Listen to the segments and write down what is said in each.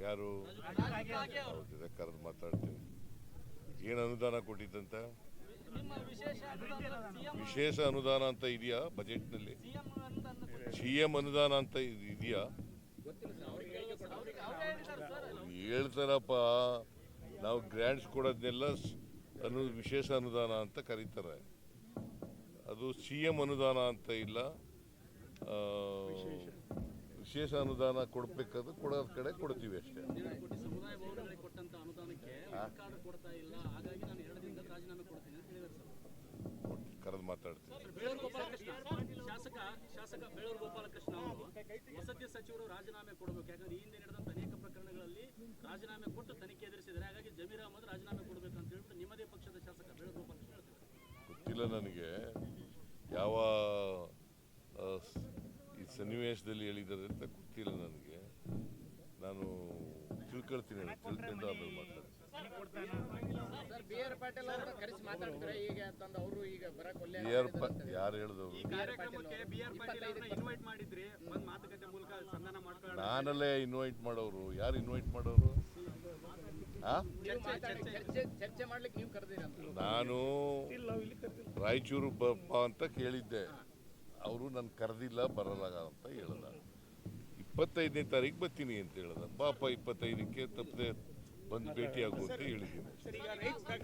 ಯಾರು? ಕರೆದು ಮಾತಾಡ್ತೀನಿ. ಏನು ಅನುದಾನ ಕೊಟ್ಟಿದ್ದಂತ? ವಿಶೇಷ ಅನುದಾನ ಸಿಎಂ ವಿಶೇಷ ಅನುದಾನ ಅಂತ ಇದೆಯಾ ಬಜೆಟ್ನಲ್ಲಿ. ಸಿ ಎಂ ಅನುದಾನ ಅಂತ ಇದ್- ಇದೆಯಾ? ಹೇಳ್ತಾರಪ್ಪ. ನಾವು ಗ್ರ್ಯಾಂಡ್ಸ್ ಕೊಡೋದನ್ನೆಲ್ಲ ಸ್- ಅನು ವಿಶೇಷ ಅನುದಾನ ಅಂತ ಕರೀತಾರೆ. ಅದು ಸಿ ಎಂ ಅನುದಾನ ಅಂತ ಇಲ್ಲ. ಆ, ವಿಶೇಷ. ಅನುದಾನ ಕೊಡಬೇಕಾದ್ರೆ ಕೊಡೋದ್ ಕಡೆ ಕೊಡ್ತೀವಿ ಅಷ್ಟೇ. ಸಮುದಾಯ ಭವನಗಳಿಗೆ ಕೊಟ್ಟಂತ ಅನುದಾನಕ್ಕೆ ವರ್ಕ್ ಕಾರ್ಡ್ ಇಲ್ಲ. ಹಾಗಾಗಿ ನಾನು ಎರಡು ದಿನದಲ್ಲಿ ರಾಜೀನಾಮೆ ಕೊಡ್ತೀನಿ ಅಂತ ಹೇಳಿದ್ದಾರೆ ಸರ್. ಕರೆದು ಮಾತಾಡ್ತೀವಿ ಶಾಸಕ ಶಾಸಕ ಬೇಳೂರು ಗೋಪಾಲಕೃಷ್ಣ. ವಸತಿ ಸಚಿವರು ರಾಜೀನಾಮೆ ಕೊಡಬೇಕು. ಯಾಕಂದ್ರೆ ಈ ಹಿಂದೆ ನಡೆದಂತ ಅನೇಕ ಪ್ರಕರಣಗಳಲ್ಲಿ ರಾಜೀನಾಮೆ ಕೊಟ್ಟು ತನಿಖೆ ಎದುರಿಸಿದ್ದಾರೆ. ಹಾಗಾಗಿ ಜಮೀರ್ ಅಹಮದ್ ರಾಜೀನಾಮೆ ಕೊಡಬೇಕು ಅಂತ ಹೇಳ್ಬಿಟ್ಟು ನಿಮ್ಮದೇ ಪಕ್ಷದ ಶಾಸಕ ಗೋಪಾಲಕೃಷ್ಣ ಹೇಳ್ತಾರೆ ಗೊತ್ತಿಲ್ಲ ನನಗೆ. ಯಾವ ಈ ಸನ್ನಿವೇಶದಲ್ಲಿ ಹೇಳಿದ್ದಾರೆ ಅಂತ ಗೊತ್ತಿಲ್ಲ ನನಗೆ. ನಾನು ತಿಳ್ಕೊಳ್ತೀನಿ ತಿಳ್ಕೊಂಡು ಆಮೇಲೆ ಮಾತಾಡ್ತೀನಿ. ಸರ್ ಬಿ ಆರ್ ಪಾಟೀಲ್ ಅವ್ರನ್ನ ಕರೆಸಿ ಈಗ ತಂದು ಅವರು ಈಗ ಬರಕ್ ಯಾರು ಹೇಳಿದ್ರು ನಾನಲ್ಲೇ ಇನ್ವೈಟ್ ಮಾಡೋರು. ಯಾರು ಇನ್ವೈಟ್ ಮಾಡೋರು? ಆ? ನೀವು ಚರ್ಚೆ ಚರ್ಚೆ ಮಾಡ್ಲಿಕ್ಕೆ ನೀವು ಕರೆದಿರಂತ ನಾನು ರಾಯಚೂರು ಬಪ್ಪ ಅಂತ ಕೇಳಿದ್ದೆ. ಅವರು ನನ್ನ ಕರೆದಿಲ್ಲ ಬರಲ್ಲ ಅಂತ ಹೇಳ್ದ. ಇಪ್ಪತ್ತೈದನೇ ತಾರೀಕು ಬರ್ತೀನಿ ಅಂತ ಹೇಳ್ದ. ಪಾಪ ಇಪ್ಪತ್ತೈದಕ್ಕೆ ತಪ್ಪದೆ ಬಂದು ಭೇಟಿ ಆಗು ಅಂತ ಹೇಳಿದ್ದೀನಿ. ಸರ್ ಈಗ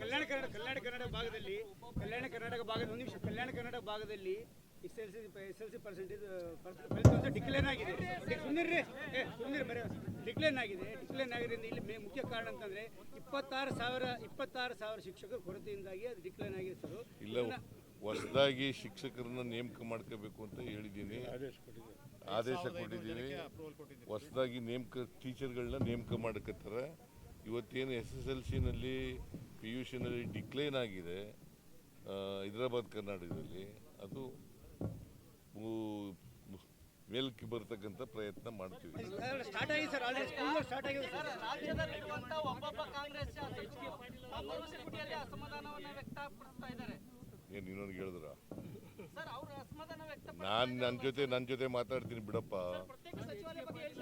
ಕಲ್ಯಾಣ ಕರ್ನಾಟಕ ಕಲ್ಯಾಣ ಕರ್ನಾಟಕ ಭಾಗದಲ್ಲಿ ಕಲ್ಯಾಣ ಕರ್ನಾಟಕ ಭಾಗದ ಒಂದು ನಿಮಿಷ ಕಲ್ಯಾಣ ಕರ್ನಾಟಕ ಭಾಗದಲ್ಲಿ S L C S L C percentage ಫಲಿತಾಂಶ ಡಿಕ್ಲೇರ್ ಆಗಿದೆ. ಸುಂದರ್ರಿ ಏ ಸುಂದರ್ ಡಿಕ್ಲೇನ್ ಡಿಕ್ಲೇರ್ ಆಗಿದೆ. ಡಿಕ್ಲೇನ್ ಆಗಿರೋದ್ರಿಂದ ಇಲ್ಲಿ ಮೇ- ಮುಖ್ಯ ಕಾರಣ ಅಂತಂದ್ರೆ ಇಪ್ಪತ್ತಾರು ಸಾವಿರ ಇಪ್ಪತ್ತಾರು ಸಾವಿರ ಶಿಕ್ಷಕರ ಕೊರತೆಯಿಂದಾಗಿ ಅದು ಡಿಕ್ಲೇನ್ ಆಗಿದೆ ಸರ್. ಇಲ್ಲ ಹೊಸದಾಗಿ ಶಿಕ್ಷಕರನ್ನ ನೇಮಕ ಮಾಡ್ಕೋಬೇಕು ಅಂತ ಹೇಳಿದ್ದೀನಿ. ಆದೇಶ ಕೊಟ್ಟಿದ್ದೀನಿ ಹೊಸದಾಗಿ ನೇಮಕ ಟೀಚರ್ಗಳನ್ನ ನೇಮಕ ಮಾಡಕತ್ತಾರೆ. ಇವತ್ತೇನು ಎಸ್ ಎಸ್ ಎಲ್ ಸಿನಲ್ಲಿ ಪಿ ಯು ಸಿನಲ್ಲಿ ಡಿಕ್ಲೈನ್ ಆಗಿದೆ ಹೈದ್ರಾಬಾದ್ ಕರ್ನಾಟಕದಲ್ಲಿ. ಅದು ಮೇಲ್ಕಿ ಬರ್ತಕ್ಕಂಥ ಪ್ರಯತ್ನ ಮಾಡ್ತೀವಿ. ಸ್ಟಾರ್ಟ್ ಆಗಿದೆ ಸರ್ ಆಲ್ರೆಡಿ ಸ್ಟಾರ್ಟ್ ಆಗಿದೆ ಸರ್. ರಾಜ್ಯದಲ್ಲಿರುವಂತ ಒಬ್ಬೊಬ್ಬ ಕಾಂಗ್ರೆಸ್ ಶಾಸಕರು ಮರುಸಿಟಿಯಲ್ಲಿ ಅಸಮಾಧಾನವನ್ನ ವ್ಯಕ್ತಪಡಿಸ್ತಾ ಇದ್ದಾರೆ. ಏನು ಇನ್ನೊಂದು ಹೇಳಿದ್ರ? ನಾನು ನನ್ನ ಜೊತೆ ನನ್ನ ಜೊತೆ ಮಾತಾಡ್ತೀನಿ ಬಿಡಪ್ಪ. ಪ್ರತ್ಯೇಕ ಸಚಿವಾಲಯ ಬಗ್ಗೆ ಹೇಳಿ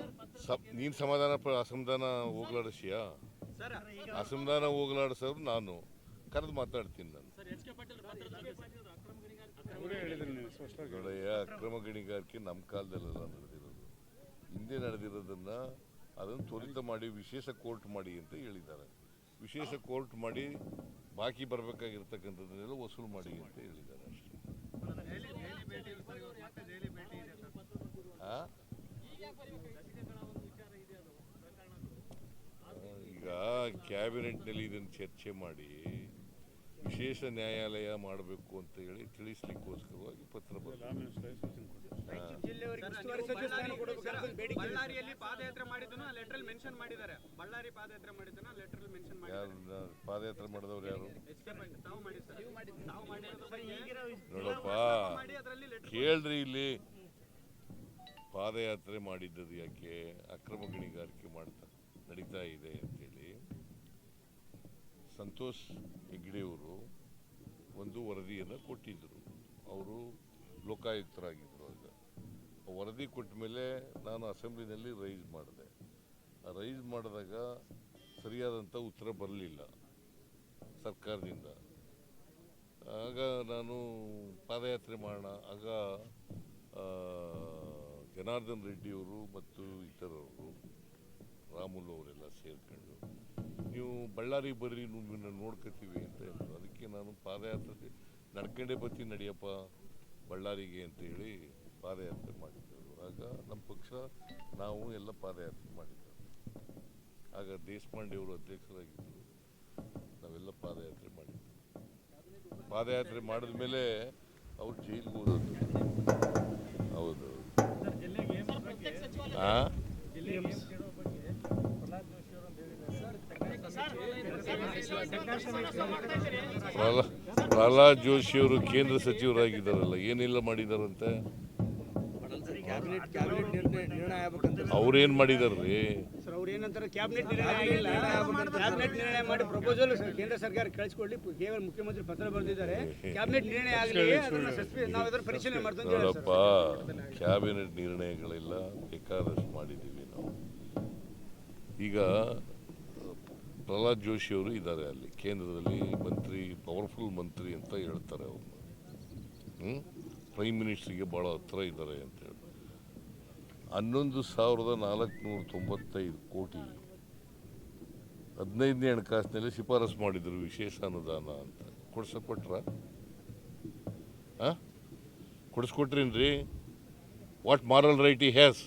ಸರ್ ನೀನು ಸಮಾಧಾನ ಪ ಅಸಮಾಧಾನ ಹೋಗ್ಲಾಡಿಸಿಯಾ ಅಸಮಾಧಾನ ಸರ್ ನಾನು. ಕರೆದು ಮಾತಾಡ್ತೀನಿ ನಾನು. ಗಣಿಗಾರಿಕೆ ಅಕ್ರಮ ಗಣಿಗಾರಿಕೆ ನಮ್ಮ ಕಾಲದಲ್ಲೆಲ್ಲ ನಡೆದಿರೋದು. ಹಿಂದೆ ನಡೆದಿರೋದನ್ನ ಅದನ್ನು ತ್ವರಿತ ಮಾಡಿ ವಿಶೇಷ ಕೋರ್ಟ್ ಮಾಡಿ ಅಂತ ಹೇಳಿದ್ದಾರೆ. ವಿಶೇಷ ಕೋರ್ಟ್ ಮಾಡಿ ಬಾಕಿ ಬರಬೇಕಾಗಿರ್ತಕ್ಕಂಥದ್ದನ್ನೆಲ್ಲ ವಸೂಲು ಮಾಡಿ ಅಂತ ಹೇಳಿದ್ದಾರೆ ಅಷ್ಟೇ. ಆ? ಈಗ ಕ್ಯಾಬಿನೆಟ್ನಲ್ಲಿ ಇದನ್ನು ಚರ್ಚೆ ಮಾಡಿ ವಿಶೇಷ ನ್ಯಾಯಾಲಯ ಮಾಡಬೇಕು ಅಂತ ಹೇಳಿ ತಿಳಿಸ್ಲಿಕ್ಕೋಸ್ಕರವಾಗಿ ಪತ್ರ. ಬಳ್ಳಾರಿಯಲ್ಲಿ ಪಾದಯಾತ್ರೆ ಮಾಡಿದವರು ಲೆಟರ್ ಮೆನ್ಷನ್ ಮಾಡಿದ್ದಾರೆ. ಬಳ್ಳಾರಿ ಪಾದಯಾತ್ರೆ ಮಾಡಿದ್ದನ್ನು ಲೆಟರ್ ಮೆನ್ಷನ್ ಮಾಡಿದ್ದಾರೆ. ಯಾರು ಪಾದಯಾತ್ರೆ ಮಾಡಿದವ್ರು ಯಾರು? ನೋಡಪ್ಪ ಮಾಡಿ ಅದರಲ್ಲಿ ಲೆಟರ್ ಕೇಳ್ರಿ ಇಲ್ಲಿ. ಪಾದಯಾತ್ರೆ ಮಾಡಿದ್ದದು ಯಾಕೆ? ಅಕ್ರಮ ಗಣಿಗಾರಿಕೆ ಮಾಡ್ತಾ ನಡೀತಾ ಇದೆ ಅಂತೇಳಿ ಸಂತೋಷ್ ಹೆಗ್ಡೆಯವರು ಒಂದು ವರದಿಯನ್ನು ಕೊಟ್ಟಿದ್ದರು. ಅವರು ಲೋಕಾಯುಕ್ತರಾಗಿದ್ದರು ಆಗ. ವರದಿ ಕೊಟ್ಟ ಮೇಲೆ ನಾನು ಅಸೆಂಬ್ಲಿನಲ್ಲಿ ರೈಸ್ ಮಾಡಿದೆ. ರೈಸ್ ಮಾಡಿದಾಗ ಸರಿಯಾದಂಥ ಉತ್ತರ ಬರಲಿಲ್ಲ ಸರ್ಕಾರದಿಂದ. ಆಗ ನಾನು ಪಾದಯಾತ್ರೆ ಮಾಡೋಣ, ಆಗ ಜನಾರ್ದನ್ ರೆಡ್ಡಿಯವರು ಮತ್ತು ಇತರರು, ರಾಮುಲು ಅವರೆಲ್ಲ ಸೇರ್ಕೊಂಡು ನೀವು ಬಳ್ಳಾರಿ ಬರ್ರಿ ನಿಮ್ಮನ್ನ ನೋಡ್ಕೊತೀವಿ ಅಂತ ಹೇಳಿದ್ರು. ಅದಕ್ಕೆ ನಾನು ಪಾದಯಾತ್ರೆ ನಡ್ಕೊಂಡೇ ಬರ್ತೀನಿ ನಡಿಯಪ್ಪ ಬಳ್ಳಾರಿಗೆ ಅಂತ ಹೇಳಿ ಪಾದಯಾತ್ರೆ ಮಾಡಿದ್ದೆವು. ಆಗ ನಮ್ಮ ಪಕ್ಷ ನಾವು ಎಲ್ಲ ಪಾದಯಾತ್ರೆ ಮಾಡಿದ್ದೆವು. ಆಗ ದೇಶಪಾಂಡೆ ಅವರು ಅಧ್ಯಕ್ಷರಾಗಿದ್ದರು. ನಾವೆಲ್ಲ ಪಾದಯಾತ್ರೆ ಮಾಡಿದ್ದೆವು. ಪಾದಯಾತ್ರೆ ಮಾಡಿದ ಮೇಲೆ ಅವ್ರು ಜೈಲಿಗೆ ಹೋದದ್ದು. ಹೌದು. ಆ? ಪ್ರಹ್ಲಾ- ಪ್ರಹ್ಲಾದ್ ಜೋಶಿ ಅವರು ಕೇಂದ್ರ ಸಚಿವರಾಗಿದ್ದಾರಲ್ಲ ಏನೆಲ್ಲ ಮಾಡಿದಾರಂತೆ? ಅವ್ರೇನ್ ಮಾಡಿದಾರ್ರಿ? ಸರ್ ಅವ್ರು ಏನಂತಾರೆ ಕ್ಯಾಬಿನೆಟ್ ನಿರ್ಣಯ ಆಗಿಲ್ಲ ಕ್ಯಾಬಿನೆಟ್ ನಿರ್ಣಯ ಮಾಡಿ ಪ್ರಪೋಸಲ್ ಕೇಂದ್ರ ಸರ್ಕಾರ ಕಳಿಸ್ಕೊಳ್ಳಿ ಕೇವಲ ಮುಖ್ಯಮಂತ್ರಿ ಪತ್ರ ಬರೆದಿದ್ದಾರೆ ಕ್ಯಾಬಿನೆಟ್ ನಿರ್ಣಯ ಆಗಲಿ ಅದನ್ನ ಸಸ್ಪೆ ನಾವು ಅದರ ಪರಿಶೀಲನೆ ಮಾಡ್ತೀವಿ ನೋಡಪ್ಪ ಕ್ಯಾಬಿನೆಟ್ ನಿರ್ಣಯಗಳೆಲ್ಲ ಬೇಕಾದಷ್ಟು ಮಾಡಿದ್ದೀವಿ ನಾವು. ಈಗ ಪ್ರಹ್ಲಾದ್ ಜೋಶಿ ಅವರು ಇದ್ದಾರೆ ಅಲ್ಲಿ. ಕೇಂದ್ರದಲ್ಲಿ ಮಂತ್ರಿ ಪವರ್ಫುಲ್ ಮಂತ್ರಿ ಅಂತ ಹೇಳ್ತಾರೆ ಅವರು. ಹ್ಞೂ ಪ್ರೈಮ್ ಮಿನಿಸ್ಟ್ರಿಗೆ ಭಾಳ ಹತ್ರ ಇದ್ದಾರೆ ಅಂತೇಳಿ ಹನ್ನೊಂದು ಸಾವಿರದ ನಾಲ್ಕುನೂರ ತೊಂಬತ್ತೈದು ಕೋಟಿ. ಹದಿನೈದನೇ ಹಣಕಾಸಿನಲ್ಲಿ ಶಿಫಾರಸು ಮಾಡಿದರು ವಿಶೇಷ ಅನುದಾನ ಅಂತ. ಕೊಡ್ಸ ಕೊಟ್ರ ಹಾಂ ಕೊಡಿಸ್ಕೊಟ್ರೇನ್ರಿ? What moral right he has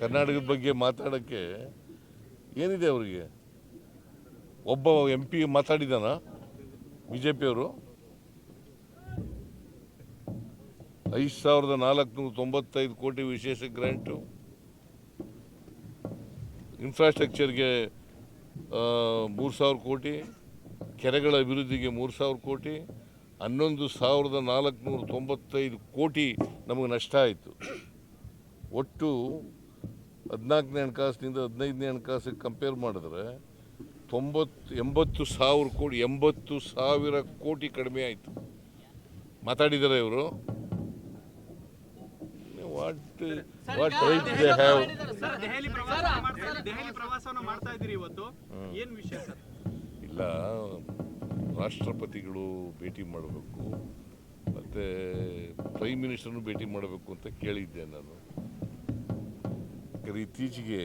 ಕರ್ನಾಟಕದ ಬಗ್ಗೆ ಮಾತಾಡೋಕ್ಕೆ ಏನಿದೆ ಅವರಿಗೆ? ಒಬ್ಬ ಎಂ ಪಿ ಮಾತಾಡಿದಾನ ಬಿ ಜೆ ಪಿಯವರು ಐದು ಸಾವಿರದ ನಾಲ್ಕುನೂರ ತೊಂಬತ್ತೈದು ಕೋಟಿ ವಿಶೇಷ ಗ್ರ್ಯಾಂಟು. ಇನ್ಫ್ರಾಸ್ಟ್ರಕ್ಚರ್ಗೆ ಮೂರು ಸಾವಿರ ಕೋಟಿ, ಕೆರೆಗಳ ಅಭಿವೃದ್ಧಿಗೆ ಮೂರು ಸಾವಿರ ಕೋಟಿ, ಹನ್ನೊಂದು ಸಾವಿರದ ನಾಲ್ಕುನೂರ ತೊಂಬತ್ತೈದು ಕೋಟಿ ನಮಗೆ ನಷ್ಟ ಆಯಿತು. ಒಟ್ಟು ಹದಿನಾಲ್ಕನೇ ಹಣಕಾಸಿನಿಂದ ಹದಿನೈದನೇ ಹಣಕಾಸಿಗೆ ಕಂಪೇರ್ ಮಾಡಿದ್ರೆ ತೊಂಬತ್ತು ಎಂಬತ್ತು ಸಾವಿರ ಕೋಟಿ ಎಂಬತ್ತು ಸಾವಿರ ಕೋಟಿ ಕಡಿಮೆ ಆಯಿತು. ಮಾತಾಡಿದ್ದಾರೆ ಇವರು? What what right they have Delhi ಮಾಡ್ತಾ ಪ್ರವಾಸವನ್ನ ಮಾಡ್ತಾ ಇದ್ದೀರಿ ಇವತ್ತು. ಏನು ವಿಷಯ ಸರ್? ಇಲ್ಲ ರಾಷ್ಟ್ರಪತಿಗಳು ಭೇಟಿ ಮಾಡಬೇಕು ಮತ್ತು ಪ್ರೈಮ್ ಮಿನಿಸ್ಟರ್ನು ಭೇಟಿ ಮಾಡಬೇಕು ಅಂತ ಕೇಳಿದ್ದೆ ನಾನು. ಯಾಕಂದ್ರೆ ಇತ್ತೀಚೆಗೆ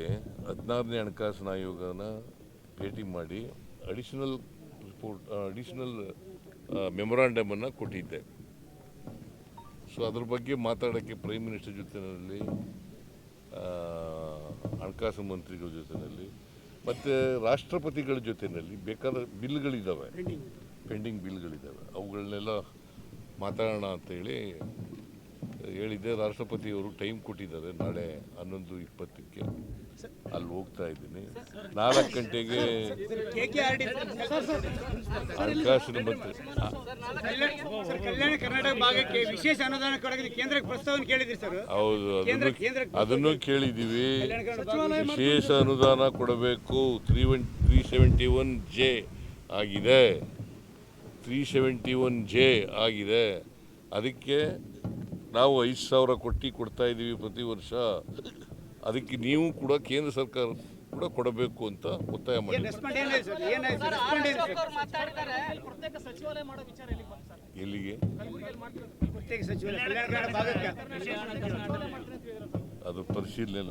ಹದಿನಾರನೇ ಹಣಕಾಸಿನ ಆಯೋಗನ ಭೇಟಿ ಮಾಡಿ ಅಡಿಷನಲ್ ರಿಪೋರ್ಟ್ ಅಡಿಷನಲ್ ಮೆಮೊರಾಂಡಮನ್ನು ಕೊಟ್ಟಿದ್ದೆ. ಸೊ ಅದ್ರ ಬಗ್ಗೆ ಮಾತಾಡೋಕ್ಕೆ ಪ್ರೈಮ್ ಮಿನಿಸ್ಟರ್ ಜೊತೆಯಲ್ಲಿ ಹಣಕಾಸು ಮಂತ್ರಿಗಳ ಜೊತೆಯಲ್ಲಿ ಮತ್ತು ರಾಷ್ಟ್ರಪತಿಗಳ ಜೊತೆಯಲ್ಲಿ ಬೇಕಾದ ಬಿಲ್ಗಳಿದ್ದಾವೆ ಪೆಂಡಿಂಗ್ ಬಿಲ್ಗಳಿದ್ದಾವೆ ಅವುಗಳನ್ನೆಲ್ಲ ಮಾತಾಡೋಣ ಅಂತೇಳಿ ಹೇಳಿದ್ದೆ ರಾಷ್ಟ್ರಪತಿಯವರು ಟೈಮ್ ಕೊಟ್ಟಿದ್ದಾರೆ ನಾಳೆ ಹನ್ನೊಂದು ಇಪ್ಪತ್ತಕ್ಕೆ. ಅಲ್ಲಿ ಹೋಗ್ತಾ ಇದ್ದೀನಿ. ನಾಲ್ಕು ಗಂಟೆಗೆ ಹಣಕಾಸಿನ ಮಂತ್ರಿ ಸರ್ ಕಲ್ಯಾಣ ಕರ್ನಾಟಕ ಭಾಗಕ್ಕೆ ವಿಶೇಷ ಅನುದಾನ ಕೇಂದ್ರಕ್ಕೆ ಪ್ರಸ್ತಾವನೆ ಕೇಳಿದ್ರಿ ಸರ್. ಹೌದು ಅದನ್ನು ಕೇಳಿದ್ದೀವಿ. ವಿಶೇಷ ಅನುದಾನ ಕೊಡಬೇಕು. Three one three seventy one J ಆಗಿದೆ. ತ್ರೀ ಸೆವೆಂಟಿ ಒನ್ ಜೆ ಆಗಿದೆ. ಅದಕ್ಕೆ ನಾವು ಐದು ಸಾವಿರ ಕೊಟ್ಟು ಕೊಡ್ತಾ ಇದ್ದೀವಿ ಪ್ರತಿ ವರ್ಷ ಅದಕ್ಕೆ ನೀವು ಕೂಡ ಕೇಂದ್ರ ಸರ್ಕಾರ ಕೂಡ ಕೊಡಬೇಕು ಅಂತ ಒತ್ತಾಯ ಮಾಡಿ ಎಲ್ಲಿಗೆ ಬಂತು ಸರ್ ಎಲ್ಲಿಗೆ ಪ್ರತ್ಯೇಕ ಸಚಿವ ಕಲ್ಯಾಣ ಭಾಗಕ್ಕೆ ಅದು ಪರಿಶೀಲನೆ